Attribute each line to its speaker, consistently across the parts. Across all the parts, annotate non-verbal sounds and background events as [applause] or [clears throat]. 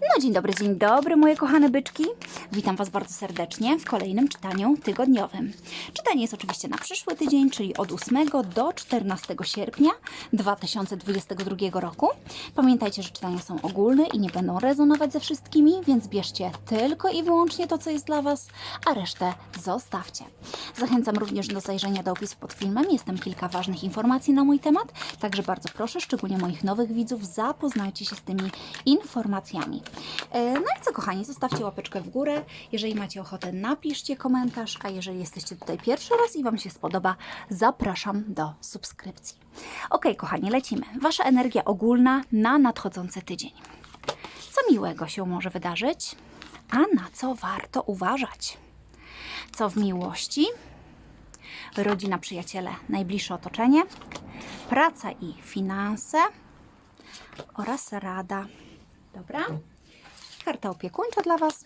Speaker 1: No dzień dobry, dzień dobry moje kochane byczki. Witam Was bardzo serdecznie w kolejnym czytaniu tygodniowym. Czytanie jest oczywiście na przyszły tydzień, czyli od 8 do 14 sierpnia 2022 roku. Pamiętajcie, że czytania są ogólne i nie będą rezonować ze wszystkimi, więc bierzcie tylko i wyłącznie to, co jest dla Was, a resztę zostawcie. Zachęcam również do zajrzenia do opisu pod filmem. Jest tam kilka ważnych informacji na mój temat, także bardzo proszę, szczególnie moich nowych widzów, zapoznajcie się z tymi informacjami. E, No i co, kochani, zostawcie łapeczkę w górę. Jeżeli macie ochotę, napiszcie komentarz, a jeżeli jesteście tutaj pierwszy raz i Wam się spodoba, zapraszam do subskrypcji. Ok, kochani, lecimy. Wasza energia ogólna na nadchodzący tydzień. Co miłego się może wydarzyć, a na co warto uważać? Co w miłości? Rodzina, przyjaciele, najbliższe otoczenie, praca i finanse oraz rada. Dobra? Karta opiekuńcza dla Was.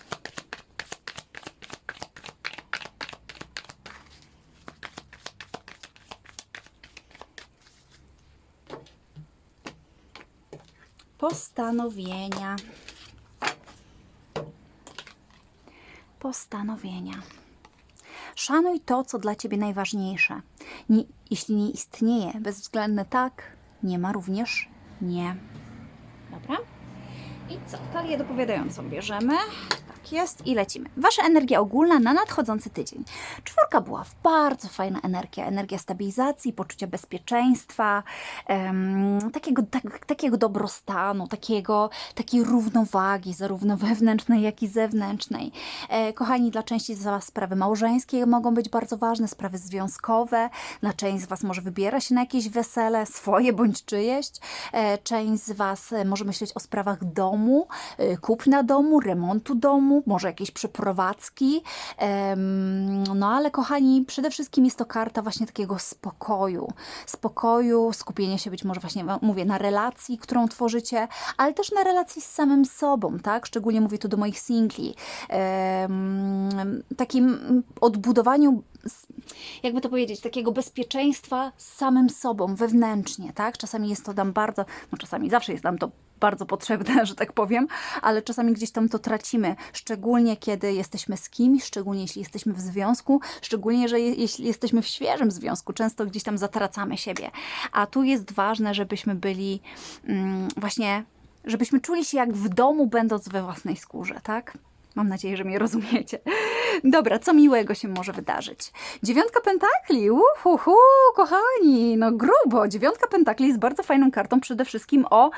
Speaker 1: Postanowienia. Postanowienia. Szanuj to, co dla Ciebie najważniejsze. Nie, jeśli nie istnieje bezwzględne tak, nie ma również nie. Dobra? I co? Talię dopowiadającą bierzemy. Tak jest i lecimy. Wasza energia ogólna na nadchodzący tydzień. Czwórka była bardzo fajna energia. Energia stabilizacji, poczucia bezpieczeństwa, takiego, tak, takiego dobrostanu, takiego, takiej równowagi, zarówno wewnętrznej, jak i zewnętrznej. E, kochani, dla części z Was sprawy małżeńskie mogą być bardzo ważne, sprawy związkowe. Dla część z Was może wybiera się na jakieś wesele, swoje bądź czyjeś. E, część z Was może myśleć o sprawach domu, e, kupna domu, remontu domu, może jakieś przeprowadzki. No ale kochani, przede wszystkim jest to karta właśnie takiego spokoju. Spokoju, skupienia się być może właśnie, mówię, na relacji, którą tworzycie, ale też na relacji z samym sobą, tak? Szczególnie mówię tu do moich singli. Takim odbudowaniu jakby to powiedzieć, takiego bezpieczeństwa z samym sobą, wewnętrznie, tak? Czasami jest to nam bardzo, no czasami zawsze jest nam to bardzo potrzebne, [laughs] że tak powiem, ale czasami gdzieś tam to tracimy, szczególnie kiedy jesteśmy z kimś, szczególnie jeśli jesteśmy w związku, szczególnie, że je, jeśli jesteśmy w świeżym związku, często gdzieś tam zatracamy siebie. A tu jest ważne, żebyśmy byli mm, właśnie, żebyśmy czuli się jak w domu, będąc we własnej skórze, tak? Mam nadzieję, że mnie rozumiecie. Dobra, co miłego się może wydarzyć? Dziewiątka pentakli, uhuhu, kochani, no grubo. Dziewiątka pentakli jest bardzo fajną kartą przede wszystkim o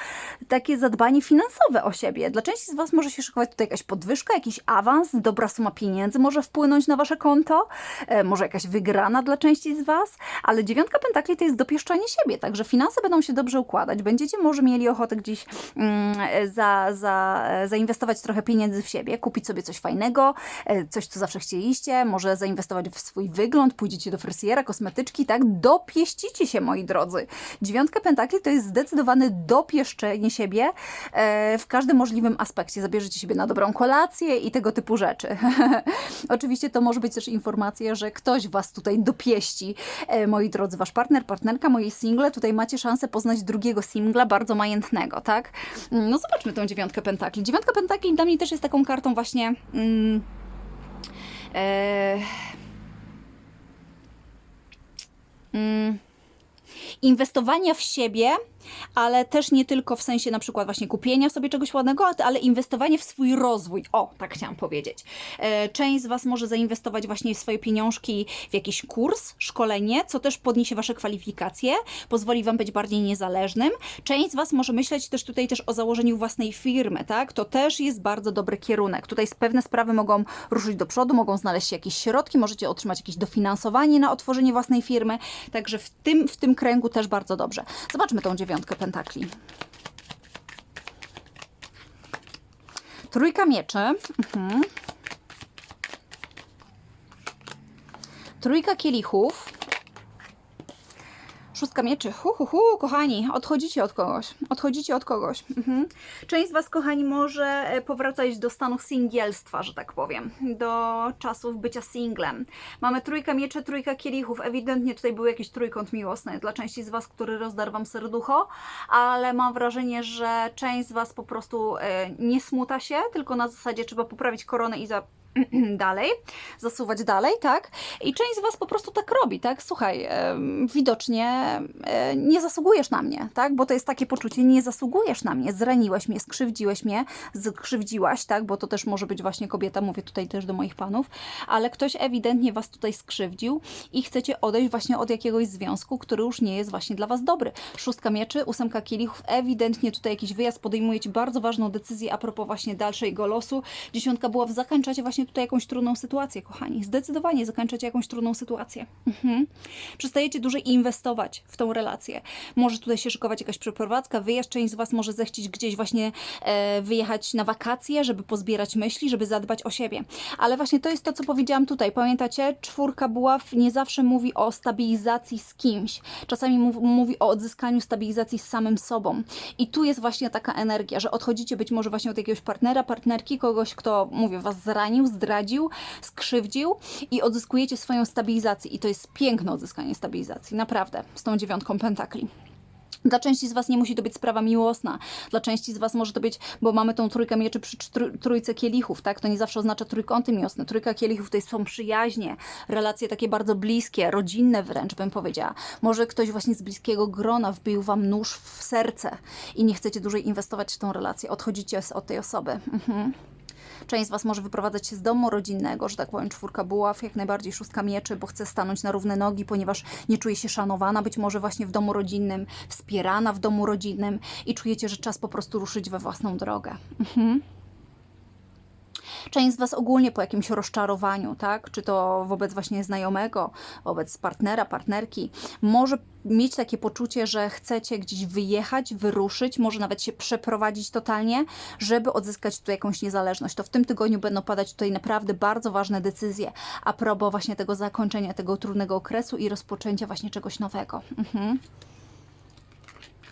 Speaker 1: takie zadbanie finansowe o siebie. Dla części z Was może się szykować tutaj jakaś podwyżka, jakiś awans, dobra suma pieniędzy może wpłynąć na Wasze konto, e, może jakaś wygrana dla części z Was, ale dziewiątka pentakli to jest dopieszczanie siebie, także finanse będą się dobrze układać. Będziecie może mieli ochotę gdzieś mm, za, za, zainwestować trochę pieniędzy w siebie, kupić sobie coś fajnego, e, coś, co zawsze chcieliście, może zainwestować w swój wygląd, pójdziecie do fryzjera, kosmetyczki, tak? Dopieścicie się, moi drodzy. Dziewiątka pentakli to jest zdecydowane dopieszczenie siebie e, w każdym możliwym aspekcie. Zabierzecie siebie na dobrą kolację i tego typu rzeczy. [laughs] Oczywiście to może być też informacja, że ktoś Was tutaj dopieści, e, moi drodzy, Wasz partner, partnerka, moi single. Tutaj macie szansę poznać drugiego singla, bardzo majętnego, tak? No zobaczmy tą dziewiątkę pentakli. Dziewiątka pentakli dla mnie też jest taką kartą właśnie... Mm, e, mm, inwestowania w siebie, ale też nie tylko w sensie na przykład właśnie kupienia sobie czegoś ładnego, ale inwestowanie w swój rozwój. O, tak chciałam powiedzieć. E, Część z Was może zainwestować właśnie swoje pieniążki w jakiś kurs, szkolenie, co też podniesie Wasze kwalifikacje, pozwoli Wam być bardziej niezależnym. Część z Was może myśleć też tutaj też o założeniu własnej firmy, tak? To też jest bardzo dobry kierunek. Tutaj pewne sprawy mogą ruszyć do przodu, mogą znaleźć się jakieś środki, możecie otrzymać jakieś dofinansowanie na otworzenie własnej firmy, także w tym, w tym kręgu też bardzo dobrze. Zobaczmy tą dziewiątkę pentakli. Trójka mieczy. Mhm. Trójka kielichów. Szóstka mieczy. Hu, hu, hu, kochani, odchodzicie od kogoś. Odchodzicie od kogoś. Mhm. Część z Was, kochani, może e, powracać do stanu singielstwa, że tak powiem. Do czasów bycia singlem. Mamy trójkę mieczy, trójka kielichów. Ewidentnie tutaj był jakiś trójkąt miłosny dla części z Was, który rozdarł Wam serducho, ale mam wrażenie, że część z Was po prostu e, nie smuta się, tylko na zasadzie trzeba poprawić koronę i za [clears throat] dalej, zasuwać dalej, tak? I część z Was po prostu tak robi, tak? Słuchaj, em, widocznie e, nie zasługujesz na mnie, tak? Bo to jest takie poczucie, nie zasługujesz na mnie, zraniłeś mnie, skrzywdziłeś mnie, skrzywdziłaś, tak? Bo to też może być właśnie kobieta, mówię tutaj też do moich panów, ale ktoś ewidentnie Was tutaj skrzywdził i chcecie odejść właśnie od jakiegoś związku, który już nie jest właśnie dla Was dobry. Szóstka mieczy, ósemka kielichów, ewidentnie tutaj jakiś wyjazd, podejmujecie bardzo ważną decyzję a propos właśnie dalszego losu. Dziesiątka była, zakończacie właśnie tutaj jakąś trudną sytuację, kochani. Zdecydowanie zakończacie jakąś trudną sytuację. Mhm. Przestajecie dłużej inwestować w tą relację. Może tutaj się szykować jakaś przeprowadzka, wyjazd. Część z Was może zechcieć gdzieś właśnie e, wyjechać na wakacje, żeby pozbierać myśli, żeby zadbać o siebie. Ale właśnie to jest to, co powiedziałam tutaj. Pamiętacie? Czwórka buław nie zawsze mówi o stabilizacji z kimś. Czasami mów, mówi o odzyskaniu stabilizacji z samym sobą. I tu jest właśnie taka energia, że odchodzicie być może właśnie od jakiegoś partnera, partnerki, kogoś, kto, mówię, Was zranił, zdradził, skrzywdził i odzyskujecie swoją stabilizację. I to jest piękne odzyskanie stabilizacji, naprawdę, z tą dziewiątką pentakli. Dla części z Was nie musi to być sprawa miłosna. Dla części z Was może to być, bo mamy tą trójkę mieczy przy tr- trójce kielichów, tak? To nie zawsze oznacza trójkąty miłosne. Trójka kielichów to są przyjaźnie, relacje takie bardzo bliskie, rodzinne wręcz bym powiedziała. Może ktoś właśnie z bliskiego grona wbił Wam nóż w serce i nie chcecie dłużej inwestować w tą relację. Odchodzicie od tej osoby. Mhm. Część z Was może wyprowadzać się z domu rodzinnego, że tak powiem, czwórka buław, jak najbardziej szóstka mieczy, bo chce stanąć na równe nogi, ponieważ nie czuje się szanowana, być może właśnie w domu rodzinnym, wspierana w domu rodzinnym i czujecie, że czas po prostu ruszyć we własną drogę. Mhm. Część z Was ogólnie po jakimś rozczarowaniu, tak? Czy to wobec właśnie znajomego, wobec partnera, partnerki, może mieć takie poczucie, że chcecie gdzieś wyjechać, wyruszyć, może nawet się przeprowadzić totalnie, żeby odzyskać tutaj jakąś niezależność. To w tym tygodniu będą padać tutaj naprawdę bardzo ważne decyzje a propos właśnie tego zakończenia tego trudnego okresu i rozpoczęcia właśnie czegoś nowego. Mhm.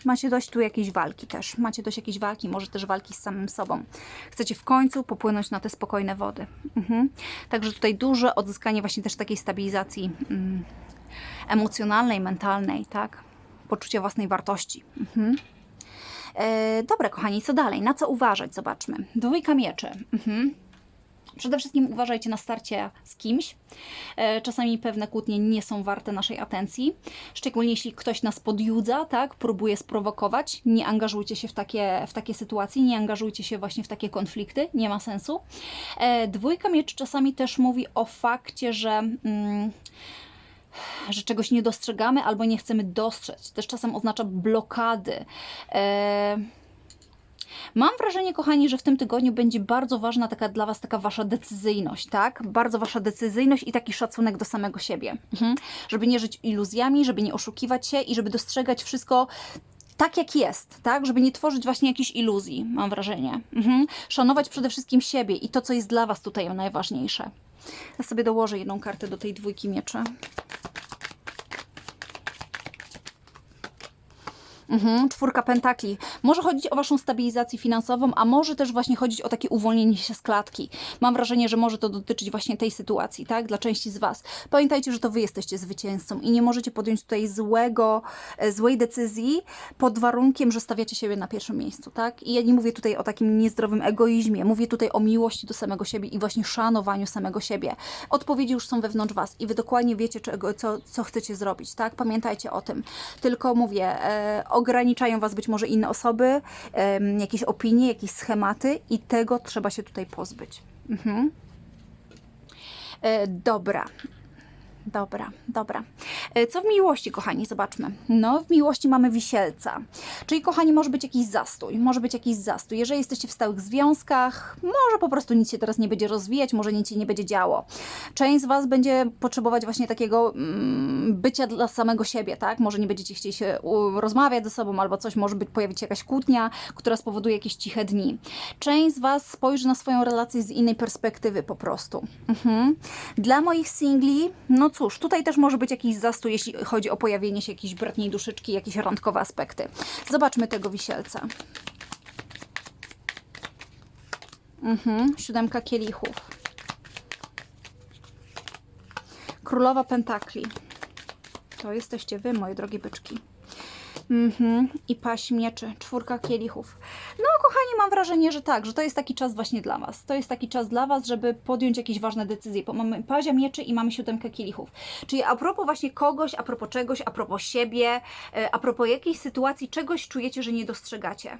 Speaker 1: Macie dość tu jakiejś walki też. Macie dość jakiejś walki, może też walki z samym sobą. Chcecie w końcu popłynąć na te spokojne wody. Mhm. Także tutaj duże odzyskanie właśnie też takiej stabilizacji mm, emocjonalnej, mentalnej, tak? Poczucia własnej wartości. Mhm. E, dobra, kochani, co dalej? Na co uważać? Zobaczmy. Dwójka mieczy. Mhm. Przede wszystkim uważajcie na starcie z kimś. E, Czasami pewne kłótnie nie są warte naszej atencji, szczególnie jeśli ktoś nas podjudza, tak, próbuje sprowokować. Nie angażujcie się w takie, w takie sytuacje, nie angażujcie się właśnie w takie konflikty, nie ma sensu. E, Dwójka mieczy czasami też mówi o fakcie, że. Mm, że czegoś nie dostrzegamy albo nie chcemy dostrzec. Też czasem oznacza blokady. E, Mam wrażenie, kochani, że w tym tygodniu będzie bardzo ważna taka dla Was taka Wasza decyzyjność, tak? Bardzo Wasza decyzyjność i taki szacunek do samego siebie. Mhm. Żeby nie żyć iluzjami, żeby nie oszukiwać się i żeby dostrzegać wszystko tak, jak jest, tak? Żeby nie tworzyć właśnie jakichś iluzji, mam wrażenie. Mhm. Szanować przede wszystkim siebie i to, co jest dla Was tutaj najważniejsze. Ja sobie dołożę jedną kartę do tej dwójki mieczy. Mhm, czwórka pentakli. Może chodzić o Waszą stabilizację finansową, a może też właśnie chodzić o takie uwolnienie się z klatki. Mam wrażenie, że może to dotyczyć właśnie tej sytuacji, tak? Dla części z Was. Pamiętajcie, że to Wy jesteście zwycięzcą i nie możecie podjąć tutaj złego, e, złej decyzji pod warunkiem, że stawiacie siebie na pierwszym miejscu, tak? I ja nie mówię tutaj o takim niezdrowym egoizmie, mówię tutaj o miłości do samego siebie i właśnie szanowaniu samego siebie. Odpowiedzi już są wewnątrz Was i Wy dokładnie wiecie, czego, co, co chcecie zrobić, tak? Pamiętajcie o tym. Tylko mówię, e, ograniczają Was być może inne osoby, jakieś opinie, jakieś schematy i tego trzeba się tutaj pozbyć. Mhm. E, dobra. Dobra, dobra. E, Co w miłości, kochani? Zobaczmy. No, w miłości mamy wisielca. Czyli, kochani, może być jakiś zastój. Może być jakiś zastój. Jeżeli jesteście w stałych związkach, może po prostu nic się teraz nie będzie rozwijać, może nic się nie będzie działo. Część z Was będzie potrzebować właśnie takiego mm, bycia dla samego siebie, tak? Może nie będziecie chcieli się rozmawiać ze sobą albo coś, może być, pojawić się jakaś kłótnia, która spowoduje jakieś ciche dni. Część z Was spojrzy na swoją relację z innej perspektywy po prostu. Mhm. Dla moich singli, no cóż, tutaj też może być jakiś zastój jeśli chodzi o pojawienie się jakiejś bratniej duszyczki, jakieś randkowe aspekty. Zobaczmy tego wisielca. Mhm, siódemka kielichów. Królowa Pentakli. To jesteście wy, moje drogie byczki. Mhm. I paść mieczy, czwórka kielichów. No, kochani, mam wrażenie, że tak, że to jest taki czas właśnie dla Was. To jest taki czas dla Was, żeby podjąć jakieś ważne decyzje. Mamy pazia mieczy i mamy siódemkę kielichów. Czyli a propos właśnie kogoś, a propos czegoś, a propos siebie, e, a propos jakiejś sytuacji, czegoś czujecie, że nie dostrzegacie.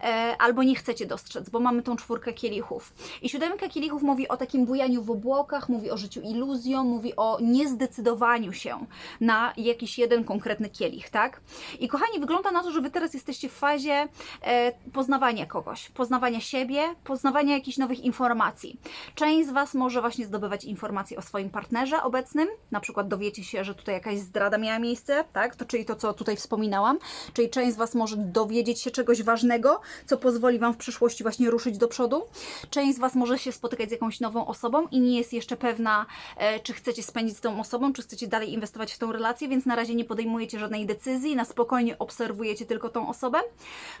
Speaker 1: E, Albo nie chcecie dostrzec, bo mamy tą czwórkę kielichów. I siódemka kielichów mówi o takim bujaniu w obłokach, mówi o życiu iluzją, mówi o niezdecydowaniu się na jakiś jeden konkretny kielich, tak? I kochani, wygląda na to, że Wy teraz jesteście w fazie e, poznawania kogoś, poznawania siebie, poznawania jakichś nowych informacji. Część z Was może właśnie zdobywać informacje o swoim partnerze obecnym, na przykład dowiecie się, że tutaj jakaś zdrada miała miejsce, tak? To, czyli to, co tutaj wspominałam, czyli część z Was może dowiedzieć się czegoś ważnego, co pozwoli Wam w przyszłości właśnie ruszyć do przodu. Część z Was może się spotykać z jakąś nową osobą i nie jest jeszcze pewna, e, czy chcecie spędzić z tą osobą, czy chcecie dalej inwestować w tą relację, więc na razie nie podejmujecie żadnej decyzji, na spokojnie obserwujecie tylko tą osobę.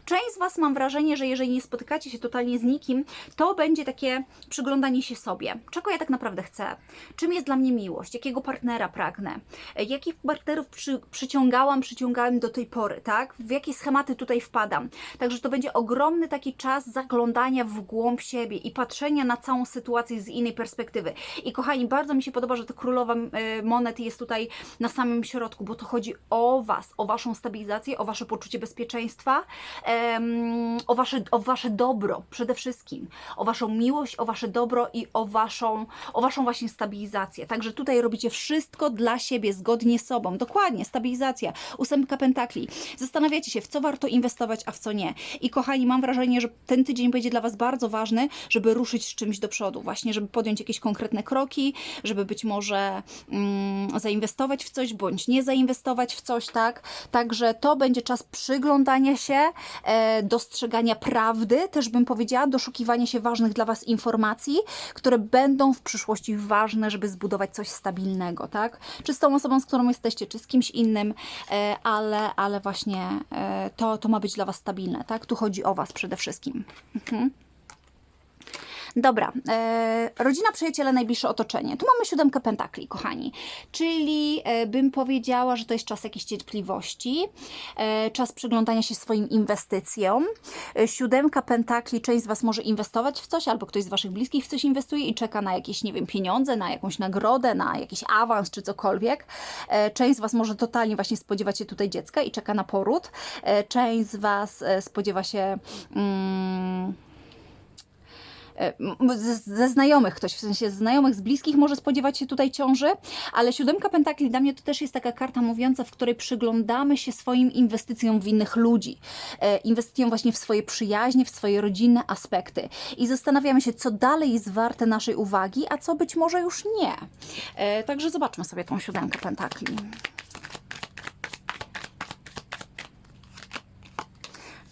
Speaker 1: Część z Was mam wrażenie, że jeżeli nie spotykacie się totalnie z nikim, to będzie takie przyglądanie się sobie. Czego ja tak naprawdę chcę? Czym jest dla mnie miłość? Jakiego partnera pragnę? Jakich partnerów przy, przyciągałam, przyciągałem do tej pory, tak? W jakie schematy tutaj wpadam? Także to będzie ogromny taki czas zaglądania w głąb siebie i patrzenia na całą sytuację z innej perspektywy. I kochani, bardzo mi się podoba, że ta królowa e, monet jest tutaj na samym środku, bo to chodzi o Was, o Waszą stabilizację, o Wasze poczucie bezpieczeństwa, o, wasze, o Wasze dobro przede wszystkim, o Waszą miłość, o Wasze dobro i o Waszą, o waszą właśnie stabilizację. Także tutaj robicie wszystko dla siebie, zgodnie z sobą. Dokładnie, stabilizacja. Ósemka pentakli. Zastanawiacie się, w co warto inwestować, a w co nie. I kochani, mam wrażenie, że ten tydzień będzie dla Was bardzo ważny, żeby ruszyć z czymś do przodu, właśnie, żeby podjąć jakieś konkretne kroki, żeby być może mm, zainwestować w coś, bądź nie zainwestować w coś, tak? Także to będzie czas przyglądania się, e, dostrzegania prawdy, też bym powiedziała, doszukiwania się ważnych dla Was informacji, które będą w przyszłości ważne, żeby zbudować coś stabilnego, tak? Czy z tą osobą, z którą jesteście, czy z kimś innym, e, ale, ale właśnie e, to, to ma być dla Was stabilne, tak? Tu chodzi o Was przede wszystkim. Mhm. Dobra, e, rodzina, przyjaciele, najbliższe otoczenie. Tu mamy siódemkę pentakli, kochani. Czyli e, bym powiedziała, że to jest czas jakiejś cierpliwości, e, czas przyglądania się swoim inwestycjom. Siódemka pentakli, część z Was może inwestować w coś, albo ktoś z Waszych bliskich w coś inwestuje i czeka na jakieś, nie wiem, pieniądze, na jakąś nagrodę, na jakiś awans czy cokolwiek. Część z Was może totalnie właśnie spodziewać się tutaj dziecka i czeka na poród. Część z Was spodziewa się... Mm, ze, ze znajomych ktoś, w sensie znajomych, z bliskich może spodziewać się tutaj ciąży, ale siódemka pentakli dla mnie to też jest taka karta mówiąca, w której przyglądamy się swoim inwestycjom w innych ludzi, e, inwestycjom właśnie w swoje przyjaźnie, w swoje rodzinne aspekty i zastanawiamy się, co dalej jest warte naszej uwagi, a co być może już nie. E, także zobaczmy sobie tą siódemkę pentakli.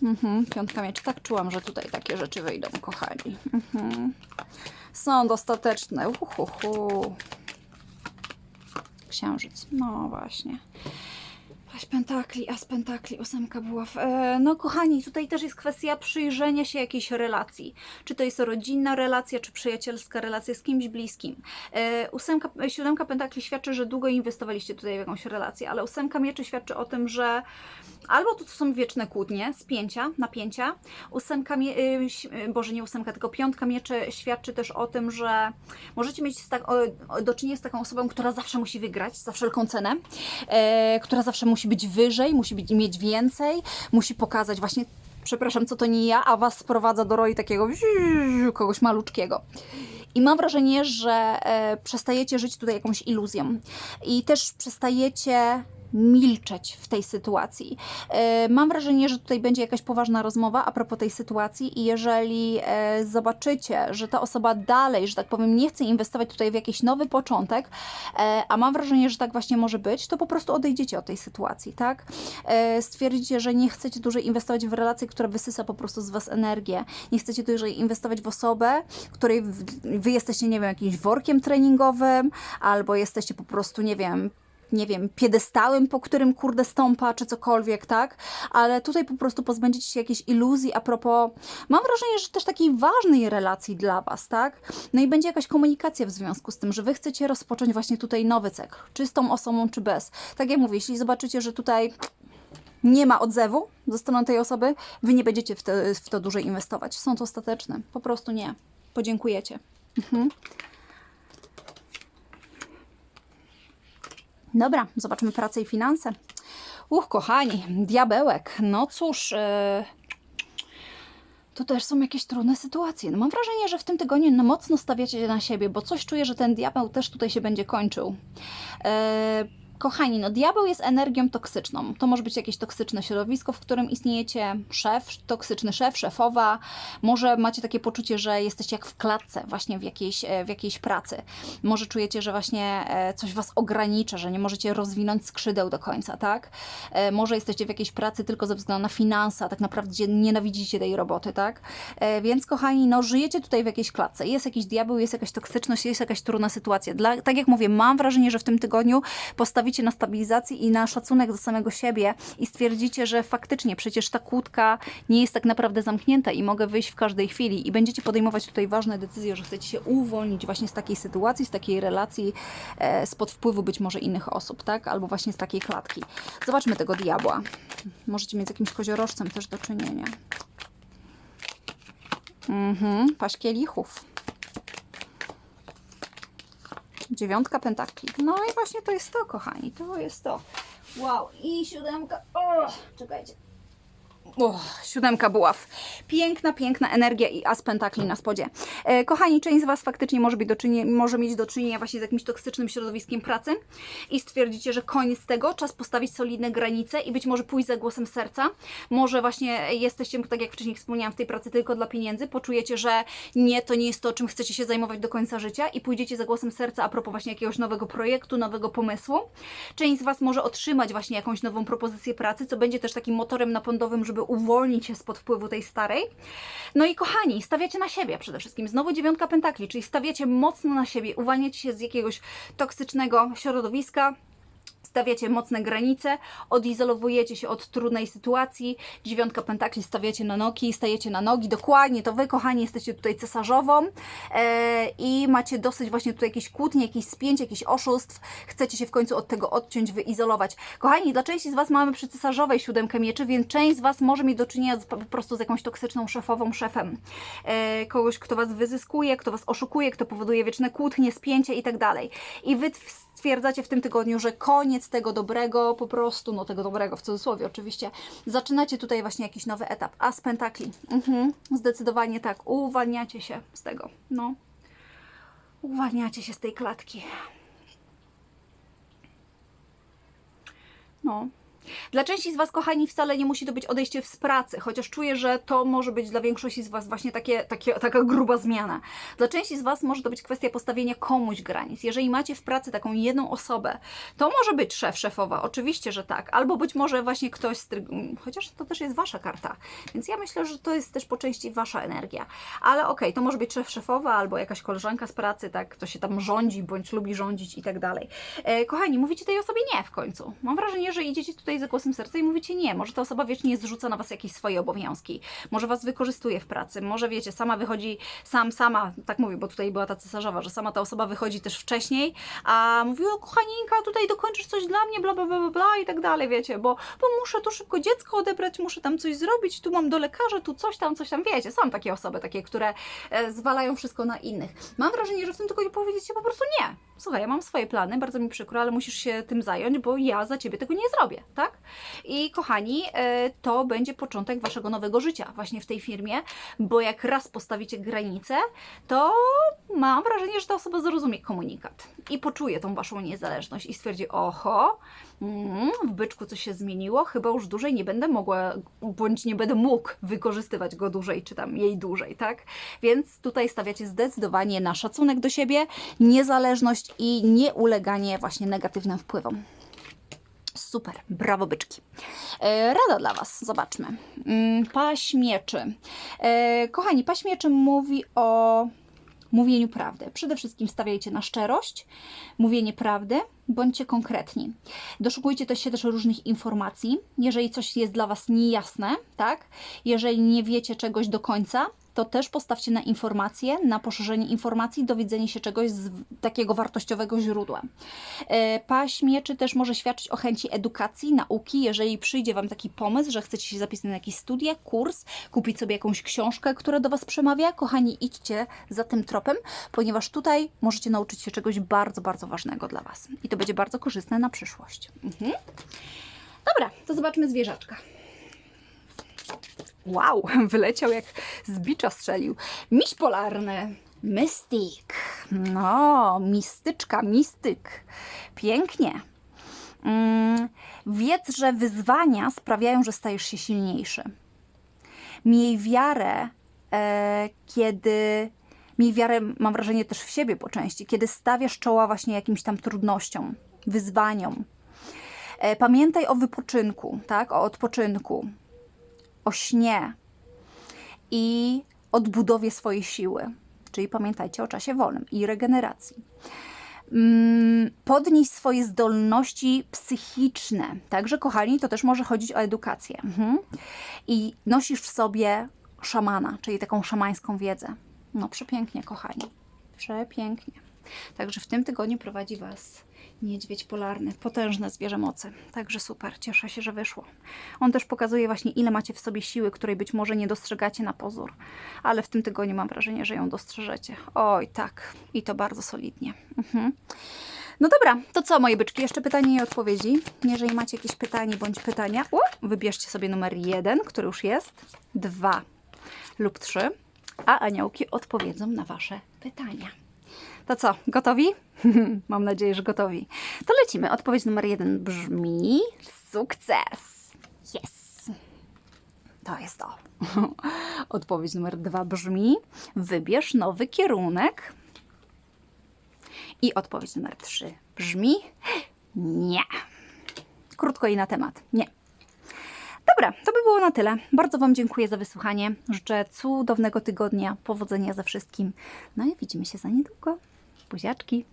Speaker 1: Mhm, piątka miecz. Tak czułam, że tutaj takie rzeczy wyjdą, kochani. Mhm. Są dostateczne. Uhuhu. Księżyc. No właśnie. Pentakli, as pentakli, ósemka buław. E, no kochani, tutaj też jest kwestia przyjrzenia się jakiejś relacji. Czy to jest rodzinna relacja, czy przyjacielska relacja z kimś bliskim. E, ósemka, e, siódemka pentakli świadczy, że długo inwestowaliście tutaj w jakąś relację, ale ósemka mieczy świadczy o tym, że albo to są wieczne kłótnie, spięcia, napięcia. Ósemka, mie- y, Boże, nie ósemka, tylko piątka mieczy świadczy też o tym, że możecie mieć z tak, do czynienia z taką osobą, która zawsze musi wygrać za wszelką cenę, e, która zawsze musi być wyżej, musi być, mieć więcej, musi pokazać właśnie przepraszam, co to nie ja, a was sprowadza do roli takiego kogoś maluczkiego. I mam wrażenie, że e, przestajecie żyć tutaj jakąś iluzją. I też przestajecie milczeć w tej sytuacji. E, Mam wrażenie, że tutaj będzie jakaś poważna rozmowa a propos tej sytuacji i jeżeli e, zobaczycie, że ta osoba dalej, że tak powiem, nie chce inwestować tutaj w jakiś nowy początek, e, a mam wrażenie, że tak właśnie może być, to po prostu odejdziecie od tej sytuacji, tak? Stwierdzicie, że nie chcecie dłużej inwestować w relację, która wysysa po prostu z Was energię. Nie chcecie dłużej inwestować w osobę, której Wy jesteście, nie wiem, jakimś workiem treningowym, albo jesteście po prostu, nie wiem, nie wiem, piedestałem, po którym kurde stąpa, czy cokolwiek, tak? Ale tutaj po prostu pozbędziecie się jakiejś iluzji a propos, mam wrażenie, że też takiej ważnej relacji dla Was, tak? No i będzie jakaś komunikacja w związku z tym, że Wy chcecie rozpocząć właśnie tutaj nowy cykl, czy z tą osobą, czy bez. Tak jak mówię, jeśli zobaczycie, że tutaj nie ma odzewu ze strony tej osoby, Wy nie będziecie w, te, w to dłużej inwestować. Sąd ostateczny. Po prostu nie. Podziękujecie. Mhm. Dobra, zobaczmy pracę i finanse. Uch, kochani, diabełek. No cóż, yy, to też są jakieś trudne sytuacje. No mam wrażenie, że w tym tygodniu no, mocno stawiacie na siebie, bo coś czuję, że ten diabeł też tutaj się będzie kończył. Yy, Kochani, no diabeł jest energią toksyczną. To może być jakieś toksyczne środowisko, w którym istniejecie, szef, toksyczny szef, szefowa. Może macie takie poczucie, że jesteście jak w klatce, właśnie w jakiejś, e, w jakiejś pracy. Może czujecie, że właśnie e, coś was ogranicza, że nie możecie rozwinąć skrzydeł do końca, tak? E, Może jesteście w jakiejś pracy tylko ze względu na finanse, a tak naprawdę nienawidzicie tej roboty, tak? Więc kochani, no żyjecie tutaj w jakiejś klatce. Jest jakiś diabeł, jest jakaś toksyczność, jest jakaś trudna sytuacja. Dla, tak jak mówię, mam wrażenie, że w tym tygodniu postawicie na stabilizację i na szacunek do samego siebie i stwierdzicie, że faktycznie przecież ta kłódka nie jest tak naprawdę zamknięta i mogę wyjść w każdej chwili i będziecie podejmować tutaj ważne decyzje, że chcecie się uwolnić właśnie z takiej sytuacji, z takiej relacji, e, spod wpływu być może innych osób, tak? Albo właśnie z takiej klatki. Zobaczmy tego diabła. Możecie mieć z jakimś koziorożcem też do czynienia. Mhm, paść kielichów. Dziewiątka pentakli. No i właśnie to jest to, kochani. To jest to. Wow. I siódemka. O, czekajcie. O, siódemka buław. Piękna, piękna energia i as pentakli na spodzie. E, kochani, część z Was faktycznie może, być do może mieć do czynienia właśnie z jakimś toksycznym środowiskiem pracy i stwierdzicie, że koniec tego, czas postawić solidne granice i być może pójść za głosem serca. Może właśnie jesteście, tak jak wcześniej wspomniałam, w tej pracy tylko dla pieniędzy, poczujecie, że nie, to nie jest to, czym chcecie się zajmować do końca życia i pójdziecie za głosem serca a propos właśnie jakiegoś nowego projektu, nowego pomysłu. Część z Was może otrzymać właśnie jakąś nową propozycję pracy, co będzie też takim motorem napędowym, żeby uwolnić się spod wpływu tej starej. No i kochani, stawiacie na siebie przede wszystkim. Znowu dziewiątka pentakli, czyli stawiacie mocno na siebie, uwalniacie się z jakiegoś toksycznego środowiska, stawiacie mocne granice, odizolowujecie się od trudnej sytuacji, dziewiątka pentakli stawiacie na nogi, stajecie na nogi, dokładnie, to Wy, kochani, jesteście tutaj cesarzową e, i macie dosyć właśnie tutaj jakieś kłótnie, jakieś spięć, jakichś oszustw, chcecie się w końcu od tego odciąć, wyizolować. Kochani, dla części z Was mamy przy cesarzowej siódemkę mieczy, więc część z Was może mieć do czynienia z, po prostu z jakąś toksyczną szefową, szefem. E, kogoś, kto Was wyzyskuje, kto Was oszukuje, kto powoduje wieczne kłótnie, spięcie i tak dalej. I Wy stwierdzacie w tym tygodniu, że koniec tego dobrego, po prostu, no tego dobrego w cudzysłowie oczywiście, zaczynacie tutaj właśnie jakiś nowy etap. A z pentakli, mhm, zdecydowanie tak, uwalniacie się z tego, no. Uwalniacie się z tej klatki. No. Dla części z Was, kochani, wcale nie musi to być odejście z pracy, chociaż czuję, że to może być dla większości z Was właśnie takie, takie, taka gruba zmiana. Dla części z Was może to być kwestia postawienia komuś granic. Jeżeli macie w pracy taką jedną osobę, to może być szef, szefowa, oczywiście, że tak, albo być może właśnie ktoś, z chociaż to też jest Wasza karta, więc ja myślę, że to jest też po części Wasza energia. Ale okej, okay, to może być szef, szefowa, albo jakaś koleżanka z pracy, tak, kto się tam rządzi, bądź lubi rządzić i tak dalej. E, kochani, mówicie tej osobie nie w końcu. Mam wrażenie, że idziecie tutaj za głosem serca i mówicie nie. Może ta osoba wiecznie zrzuca na Was jakieś swoje obowiązki. Może Was wykorzystuje w pracy. Może wiecie, sama wychodzi, sam, sama, tak mówię, bo tutaj była ta cesarzowa, że sama ta osoba wychodzi też wcześniej, a mówi, o kochaninka, tutaj dokończysz coś dla mnie, bla, bla, bla, bla, i tak dalej, wiecie, bo, bo muszę tu szybko dziecko odebrać, muszę tam coś zrobić, tu mam do lekarza, tu coś tam, coś tam, wiecie, są takie osoby, takie, które e, zwalają wszystko na innych. Mam wrażenie, że w tym tygodniu powiedzieć po prostu nie. Słuchaj, ja mam swoje plany, bardzo mi przykro, ale musisz się tym zająć, bo ja za Ciebie tego nie zrobię, tak? I kochani, e, to będzie początek Waszego nowego życia właśnie w tej firmie, bo jak raz postawicie granicę, to mam wrażenie, że ta osoba zrozumie komunikat i poczuje tą Waszą niezależność i stwierdzi, oho, mm, w byczku coś się zmieniło, chyba już dłużej nie będę mogła, bądź nie będę mógł wykorzystywać go dłużej, czy tam jej dłużej, tak? Więc tutaj stawiacie zdecydowanie na szacunek do siebie, niezależność i nieuleganie właśnie negatywnym wpływom. Super, brawo byczki. E, rada dla Was, zobaczmy. Mm, paść mieczy. E, kochani, paść mieczy mówi o mówieniu prawdy. Przede wszystkim stawiajcie na szczerość, mówienie prawdy, bądźcie konkretni. Doszukujcie też się też różnych informacji. Jeżeli coś jest dla Was niejasne, tak? Jeżeli nie wiecie czegoś do końca, to też postawcie na informacje, na poszerzenie informacji, dowiedzenie się czegoś z takiego wartościowego źródła. E, Paść mieczy też może świadczyć o chęci edukacji, nauki, jeżeli przyjdzie Wam taki pomysł, że chcecie się zapisać na jakieś studia, kurs, kupić sobie jakąś książkę, która do Was przemawia, kochani, idźcie za tym tropem, ponieważ tutaj możecie nauczyć się czegoś bardzo, bardzo ważnego dla Was. I to będzie bardzo korzystne na przyszłość. Mhm. Dobra, to zobaczmy zwierzaczka. Wow, [laughs] wyleciał jak z bicza strzelił. Miś polarny. Mystik. No, mistyczka, mistyk. Pięknie. Mm, wiedz, że wyzwania sprawiają, że stajesz się silniejszy. Miej wiarę, e, kiedy. Miej wiarę, mam wrażenie, też w siebie po części, kiedy stawiasz czoła właśnie jakimś tam trudnościom, wyzwaniom. E, pamiętaj o wypoczynku, tak? O odpoczynku o śnie i odbudowie swojej siły. Czyli pamiętajcie o czasie wolnym i regeneracji. Mm, Podnieś swoje zdolności psychiczne. Także, kochani, to też może chodzić o edukację. Mhm. I nosisz w sobie szamana, czyli taką szamańską wiedzę. No, przepięknie, kochani. Przepięknie. Także w tym tygodniu prowadzi Was niedźwiedź polarny, potężne zwierzę mocy. Także super, cieszę się, że wyszło. On też pokazuje właśnie, ile macie w sobie siły, której być może nie dostrzegacie na pozór, ale w tym tygodniu mam wrażenie, że ją dostrzeżecie. Oj, tak, i to bardzo solidnie. Mhm. No dobra, to co moje byczki? Jeszcze pytanie i odpowiedzi. Jeżeli macie jakieś pytanie bądź pytania, wybierzcie sobie numer jeden, który już jest, dwa lub trzy, a aniołki odpowiedzą na Wasze pytania. To co, gotowi? [laughs] Mam nadzieję, że gotowi. To lecimy. Odpowiedź numer jeden brzmi sukces. Yes. To jest to. [laughs] Odpowiedź numer dwa brzmi wybierz nowy kierunek. I odpowiedź numer trzy brzmi nie. Krótko i na temat. Nie. Dobra, to by było na tyle. Bardzo Wam dziękuję za wysłuchanie. Życzę cudownego tygodnia, powodzenia ze wszystkim. No i widzimy się za niedługo. Buziaczki.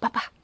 Speaker 1: Pa, pa.